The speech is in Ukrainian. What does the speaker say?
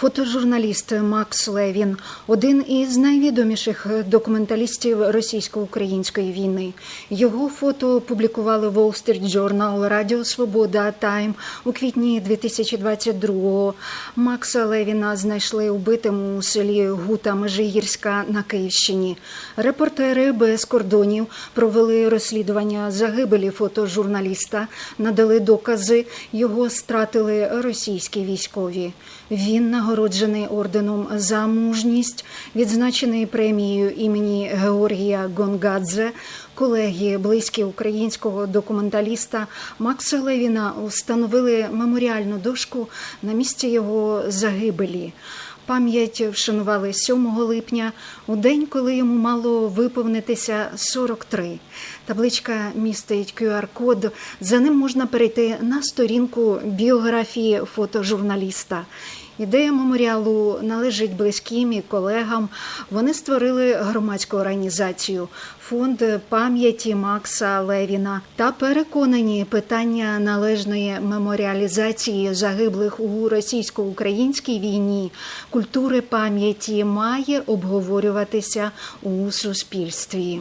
Фотожурналіст Макс Левін один із найвідоміших документалістів російсько-української війни. Його фото публікували Wall Street Journal, Радіо Свобода Тайм у квітні 2022-го. Макса Левіна знайшли убитим у селі Гута Межигірська на Київщині. Репортери без кордонів провели розслідування загибелі фотожурналіста, надали докази. Його стратили російські військові. Він нагороджений орденом за мужність, відзначений премією імені Георгія Гонгадзе. Колеги, близькі українського документаліста Макса Левіна встановили меморіальну дошку на місці його загибелі. Пам'ять вшанували 7 липня, у день, коли йому мало виповнитися 43. Табличка містить QR-код. За ним можна перейти на сторінку біографії фотожурналіста. Ідея меморіалу належить близьким і колегам. Вони створили громадську організацію фонд пам'яті Макса Левіна та переконані питання належної меморіалізації загиблих у російсько-українській війні культури пам'яті має обговорюватися у суспільстві.